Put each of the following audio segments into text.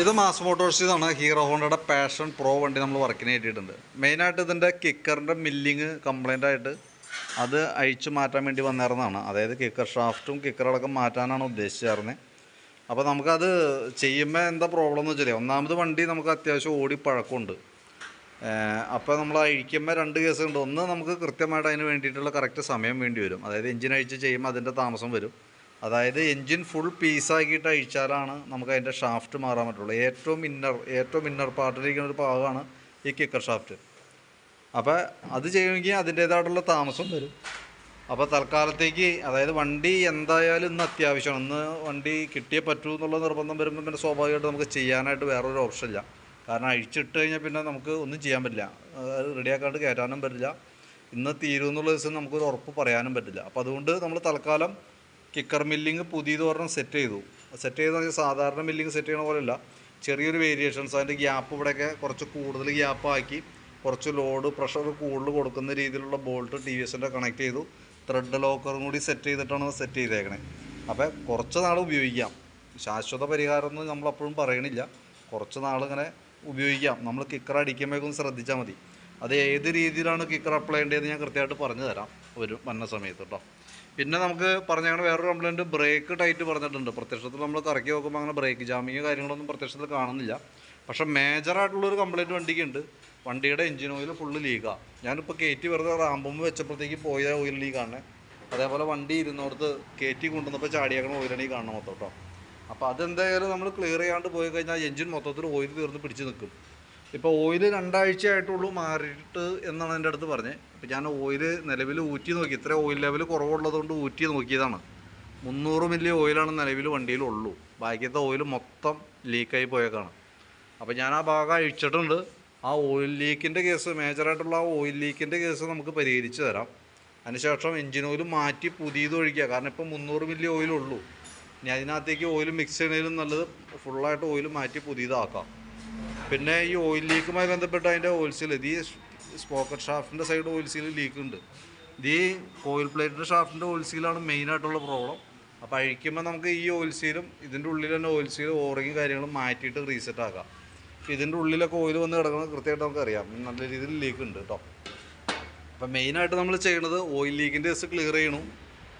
ഇത് mass motors ആണ് Hero ഹോണ്ടയുടെ പാഷൻ പ്രോ വണ്ടി നമ്മൾ വർക്കിന് കയറ്റിയിട്ടുണ്ട്. മെയിനായിട്ട് ഇതിന്റെ കിക്കറിന്റെ മില്ലിങ് കംപ്ലൈന്റ് ആയിട്ട് അത് അഴിച്ചു മാറ്റാൻ വേണ്ടി വന്നിരുന്നതാണ് അതായത് കിക്കർ ഷാഫ്റ്റും കിക്കറടക്കം മാറ്റാനാണ് ഉദ്ദേശിച്ചായിരുന്നത് അപ്പോൾ നമുക്കത് ചെയ്യുമ്പോൾ എന്താ പ്രോബ്ലം എന്ന് വെച്ചാൽ ഒന്നാമത് വണ്ടി നമുക്ക് അത്യാവശ്യം ഓടി പഴക്കമുണ്ട്. അപ്പോൾ നമ്മൾ അഴിക്കുമ്പോൾ രണ്ട് കേസുണ്ട്. ഒന്ന് നമുക്ക് കൃത്യമായിട്ട് അതിന് വേണ്ടിയിട്ടുള്ള കറക്റ്റ് സമയം വേണ്ടി വരും. അതായത് എഞ്ചിൻ അഴിച്ച് ചെയ്യുമ്പോൾ അതിന്റെ താമസം വരും. അതായത് എൻജിൻ ഫുൾ പീസാക്കിയിട്ട് അഴിച്ചാലാണ് നമുക്ക് അതിന്റെ ഷാഫ്റ്റ് മാറാൻ പറ്റുള്ളൂ. ഏറ്റവും ഇന്നർ ഏറ്റവും ഇന്നർ പാർട്ടിലിരിക്കുന്ന ഒരു ഭാഗമാണ് ഈ കിക്കർ ഷാഫ്റ്റ് അപ്പോൾ അത് ചെയ്യണമെങ്കിൽ അതിന്റേതായിട്ടുള്ള താമസം വരും. അപ്പോൾ തൽക്കാലത്തേക്ക് അതായത് വണ്ടി എന്തായാലും ഇന്ന് അത്യാവശ്യമാണ്. ഇന്ന് വണ്ടി കിട്ടിയേ പറ്റൂ എന്നുള്ള നിർബന്ധം വരുമ്പോൾ പിന്നെ സ്വാഭാവികമായിട്ട് നമുക്ക് ചെയ്യാനായിട്ട് വേറൊരു ഓപ്ഷൻ ഇല്ല. കാരണം അഴിച്ചിട്ട് കഴിഞ്ഞാൽ പിന്നെ നമുക്ക് ഒന്നും ചെയ്യാൻ പറ്റില്ല. റെഡിയാക്കാണ്ട് കയറ്റാനും പറ്റില്ല. ഇന്ന് തീരും എന്നുള്ള ദിവസം നമുക്കൊരു ഉറപ്പ് പറയാനും പറ്റില്ല. അപ്പോൾ അതുകൊണ്ട് നമ്മൾ തൽക്കാലം കിക്കർ മില്ലിങ് പുതിയത് പറഞ്ഞ് സെറ്റ് ചെയ്തു. സെറ്റ് ചെയ്തെന്ന് സാധാരണ മില്ലിങ് സെറ്റ് ചെയ്യണ പോലെയല്ല. ചെറിയൊരു വേരിയേഷൻസ് അതിന്റെ ഗ്യാപ്പ് ഇവിടെയൊക്കെ കുറച്ച് കൂടുതൽ ഗ്യാപ്പാക്കി കുറച്ച് ലോഡ് പ്രഷർ കൂടുതൽ കൊടുക്കുന്ന രീതിയിലുള്ള ബോൾട്ട് ടി വി എസിന്റെ കണക്ട് ചെയ്തു. ത്രെഡ് ലോക്കറും കൂടി സെറ്റ് ചെയ്തിട്ടാണ് സെറ്റ് ചെയ്തേക്കണേ. അപ്പോൾ കുറച്ച് നാൾ ഉപയോഗിക്കാം. ശാശ്വത പരിഹാരം എന്ന് നമ്മളപ്പോഴും പറയണില്ല. കുറച്ച് നാൾ ഇങ്ങനെ ഉപയോഗിക്കാം. നമ്മൾ കിക്കർ അടിക്കുമ്പോഴേക്കും ശ്രദ്ധിച്ചാൽ മതി. അത് ഏത് രീതിയിലാണ് കിക്കർ അപ്ലൈ ചെയ്യേണ്ടതെന്ന് ഞാൻ കൃത്യമായിട്ട് പറഞ്ഞു തരാം. ഒരു വന്ന സമയത്ത് കേട്ടോ പിന്നെ നമുക്ക് പറഞ്ഞാൽ വേറൊരു കംപ്ലൈന്റ് ബ്രേക്ക് ടൈറ്റ് പറഞ്ഞിട്ടുണ്ട്. പ്രത്യക്ഷത്തിൽ നമ്മൾ കറക്കി നോക്കുമ്പോൾ അങ്ങനെ ബ്രേക്ക് ജാമിങ് കാര്യങ്ങളൊന്നും പ്രത്യക്ഷത്തിൽ കാണുന്നില്ല. പക്ഷേ മേജറായിട്ടുള്ളൊരു കംപ്ലൈന്റ് വണ്ടിക്കുണ്ട്. വണ്ടിയുടെ എഞ്ചിൻ ഓയിൽ ഫുള്ള് ലീക്കാണ് ഞാനിപ്പോൾ കയറ്റി വെറുതെ റാമ്പുമ്പ് വെച്ചപ്പോഴത്തേക്ക് പോയ ഓയിൽ ലീക്കാണ് അതേപോലെ വണ്ടി ഇരുന്നോടത്ത് കയറ്റി കൊണ്ടുവന്നപ്പോൾ ചാടിയാക്കണ ഓയിലാണ് ഈ കാണുന്ന മൊത്തം കേട്ടോ അപ്പോൾ അതെന്തായാലും നമ്മൾ ക്ലിയർ ചെയ്യാണ്ട് പോയി കഴിഞ്ഞാൽ എഞ്ചിൻ മൊത്തത്തിൽ ഓയിൽ തീർന്ന് പിടിച്ച് നിൽക്കും ഇപ്പോൾ ഓയിൽ രണ്ടാഴ്ച ആയിട്ടുള്ളൂ മാറിയിട്ട് എന്നാണ് എന്റെ അടുത്ത് പറഞ്ഞത് അപ്പോൾ ഞാൻ ഓയിൽ നിലവിൽ ഊറ്റി നോക്കി. ഇത്ര ഓയിൽ ലെവൽ കുറവുള്ളതുകൊണ്ട് ഊറ്റി നോക്കിയതാണ്. മുന്നൂറ് മില്ലി ഓയിലാണ് നിലവിൽ വണ്ടിയിലുള്ളൂ. ബാക്കിയത്തെ ഓയിൽ മൊത്തം ലീക്കായി പോയേക്കാണ്. അപ്പോൾ ഞാൻ ആ ഭാഗം അഴിച്ചിട്ടുണ്ട്. ആ ഓയിൽ ലീക്കിന്റെ കേസ് മേജറായിട്ടുള്ള ആ ഓയിൽ ലീക്കിന്റെ കേസ് നമുക്ക് പരിഹരിച്ച് തരാം. അതിനുശേഷം എഞ്ചിൻ ഓയിൽ മാറ്റി പുതിയത് ഒഴിക്കുക. കാരണം ഇപ്പോൾ മുന്നൂറ് മില്ലി ഓയിലുള്ളൂ. ഇനി അതിനകത്തേക്ക് ഓയിൽ മിക്സ് ചെയ്യണേലും നല്ലത് ഫുള്ളായിട്ട് ഓയിൽ മാറ്റി പുതിയതാക്കാം. പിന്നെ ഈ ഓയിൽ ലീക്കുമായി ബന്ധപ്പെട്ട് അതിന്റെ ഓയിൽ സീൽ ഇത് ഈ സ്പോക്കറ്റ് ഷാഫ്റ്റിന്റെ സൈഡ് ഓയിൽ സീൽ ലീക്ക് ഉണ്ട്. ഇത് ഈ ഓയിൽ പ്ലേറ്റിന്റെ ഷാഫ്റ്റിന്റെ ഓയിൽ സീലാണ് മെയിനായിട്ടുള്ള പ്രോബ്ലം അപ്പോൾ അഴിക്കുമ്പോൾ നമുക്ക് ഈ ഓയിൽ സീലും ഇതിന്റെ ഉള്ളിൽ തന്നെ ഓയിൽ സീൽ ഓറിങ്ങും കാര്യങ്ങളും മാറ്റിയിട്ട് റീസെറ്റ് ആക്കാം. ഇതിന്റെ ഉള്ളിലൊക്കെ ഓയിൽ വന്ന് കിടക്കുന്നത് കൃത്യമായിട്ട് നമുക്കറിയാം. നല്ല രീതിയിൽ ലീക്ക് ഉണ്ട് കേട്ടോ അപ്പം മെയിനായിട്ട് നമ്മൾ ചെയ്യുന്നത് ഓയിൽ ലീക്കിന്റെ കേസ് ക്ലിയർ ചെയ്യണം.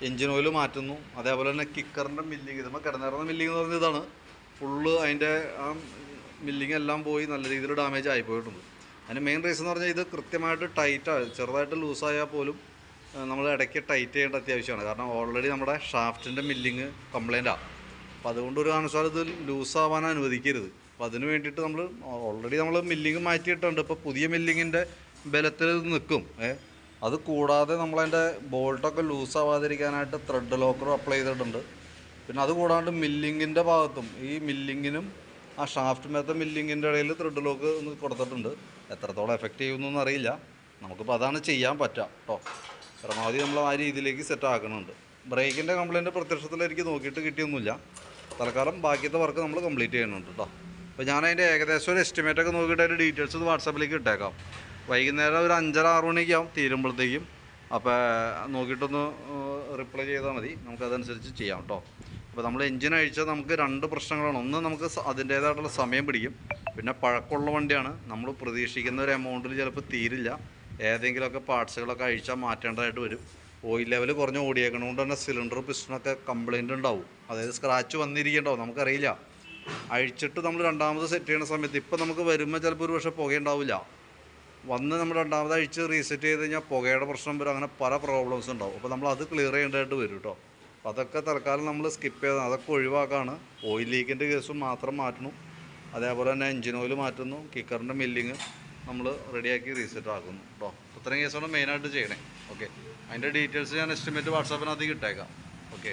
എഞ്ചിൻ ഓയിൽ മാറ്റുന്നു. അതേപോലെ തന്നെ കിക്കറിന്റെ മില്ലിങ് ഇതുമ്പോൾ കിടന്നിറങ്ങുന്ന മില്ലിങ് എന്ന് പറഞ്ഞ ഇതാണ്. ഫുള്ള് അതിന്റെ ആ മില്ലിങ് എല്ലാം പോയി നല്ല രീതിയിൽ ഡാമേജ് ആയിപ്പോയിട്ടുണ്ട് അതിന് മെയിൻ റീസൺ എന്ന് പറഞ്ഞാൽ ഇത് കൃത്യമായിട്ട് ടൈറ്റാണ് ചെറുതായിട്ട് ലൂസായാൽ പോലും നമ്മൾ ഇടയ്ക്ക് ടൈറ്റ് ചെയ്യേണ്ട അത്യാവശ്യമാണ്. കാരണം ഓൾറെഡി നമ്മുടെ ഷാഫ്റ്റിന്റെ മില്ലിങ് കംപ്ലൈന്റാണ് അപ്പോൾ അതുകൊണ്ട് ഒരു കാരണവശാലും ഇത് ലൂസാവാൻ അനുവദിക്കരുത്. അപ്പോൾ അതിന് വേണ്ടിയിട്ട് നമ്മൾ ഓൾറെഡി നമ്മൾ മില്ലിങ് മാറ്റിയിട്ടുണ്ട്. ഇപ്പോൾ പുതിയ മില്ലിങ്ങിന്റെ ബലത്തിൽ നിൽക്കും അത് കൂടാതെ നമ്മളതിന്റെ ബോൾട്ടൊക്കെ ലൂസാവാതിരിക്കാനായിട്ട് ത്രെഡ് ലോക്കറും അപ്ലൈ ചെയ്തിട്ടുണ്ട്. പിന്നെ അത് കൂടാണ്ട് മില്ലിങ്ങിന്റെ ഭാഗത്തും ഈ മില്ലിങ്ങിനും ആ ഷാഫ്റ്റ് മേത്ത മില്ലിങ്ങിന്റെ ഇടയിൽ ത്രെഡ് ലോക്ക് ഒന്ന് കൊടുത്തിട്ടുണ്ട്. എത്രത്തോളം എഫക്റ്റ് ചെയ്യുമെന്നൊന്നും അറിയില്ല. നമുക്കിപ്പോൾ അതാണ് ചെയ്യാൻ പറ്റുക കേട്ടോ പരമാവധി നമ്മൾ ആ രീതിയിലേക്ക് സെറ്റ് ആക്കുന്നുണ്ട് ബ്രേക്കിന്റെ കംപ്ലൈന്റ് പ്രത്യക്ഷത്തിൽ എനിക്ക് നോക്കിയിട്ട് കിട്ടിയൊന്നുമില്ല. തൽക്കാലം ബാക്കിയത്തെ വർക്ക് നമ്മൾ കംപ്ലീറ്റ് ചെയ്യുന്നുണ്ട് കേട്ടോ അപ്പോൾ ഞാൻ അതിന്റെ ഏകദേശം ഒരു എസ്റ്റിമേറ്റ് ഒക്കെ നോക്കിയിട്ട് അതിന്റെ ഡീറ്റെയിൽസ് വാട്സാപ്പിലേക്ക് ഇട്ടേക്കാം. വൈകുന്നേരം ഒരു അഞ്ചര ആറ് മണിക്കാവും തീരുമ്പോഴത്തേക്കും. അപ്പോൾ നോക്കിയിട്ടൊന്ന് റിപ്ലൈ ചെയ്താൽ മതി. നമുക്കതനുസരിച്ച് ചെയ്യാം കേട്ടോ അപ്പോൾ നമ്മൾ എഞ്ചിൻ അഴിച്ചാൽ നമുക്ക് രണ്ട് പ്രശ്നങ്ങളാണ്. ഒന്ന് നമുക്ക് അതിന്റേതായിട്ടുള്ള സമയം പിടിക്കും. പിന്നെ പഴക്കമുള്ള വണ്ടിയാണ്. നമ്മൾ പ്രതീക്ഷിക്കുന്ന ഒരു എമൗണ്ടിൽ ചിലപ്പോൾ തീരില്ല. ഏതെങ്കിലുമൊക്കെ പാർട്സുകളൊക്കെ അഴിച്ചാൽ മാറ്റേണ്ടതായിട്ട് വരും. ഓയിൽ ലെവൽ കുറഞ്ഞ് ഓടിയേക്കണതുകൊണ്ട് തന്നെ സിലിണ്ടർ പിസ്റ്റണൊക്കെ കംപ്ലൈന്റ് ഉണ്ടാവും. അതായത് സ്ക്രാച്ച് വന്നിരിക്കണ്ടാവും. നമുക്കറിയില്ല. അഴിച്ചിട്ട് നമ്മൾ രണ്ടാമത് സെറ്റ് ചെയ്യുന്ന സമയത്ത് ഇപ്പം നമുക്ക് വരുമ്പോൾ ചിലപ്പോൾ ഒരു പക്ഷേ പുകയുണ്ടാവില്ല. വന്ന് നമ്മൾ രണ്ടാമത് അഴിച്ച് റീസെറ്റ് ചെയ്ത് കഴിഞ്ഞാൽ പുകയുടെ പ്രശ്നം വരും. അങ്ങനെ പല പ്രോബ്ലംസ് ഉണ്ടാവും. അപ്പോൾ നമ്മൾ അത് ക്ലിയർ ചെയ്യേണ്ടതായിട്ട് വരും കേട്ടോ അപ്പോൾ അതൊക്കെ തൽക്കാലം നമ്മൾ സ്കിപ്പ് ചെയ്ത് അതൊക്കെ ഒഴിവാക്കാണ്. ഓയിൽ ലീക്കിന്റെ കേസും മാത്രം മാറ്റണം. അതേപോലെ തന്നെ എഞ്ചിൻ ഓയിൽ മാറ്റുന്നു. കിക്കറിന്റെ മില്ലിങ് നമ്മൾ റെഡിയാക്കി റീസെറ്റ് ആക്കുന്നു കേട്ടോ ഇത്രയും കേസാണ് മെയിനായിട്ട് ചെയ്യണേ. ഓക്കെ അതിന്റെ ഡീറ്റെയിൽസ് ഞാൻ എസ്റ്റിമേറ്റ് വാട്സാപ്പിനകത്തേക്ക് ഇട്ടേക്കാം. ഓക്കെ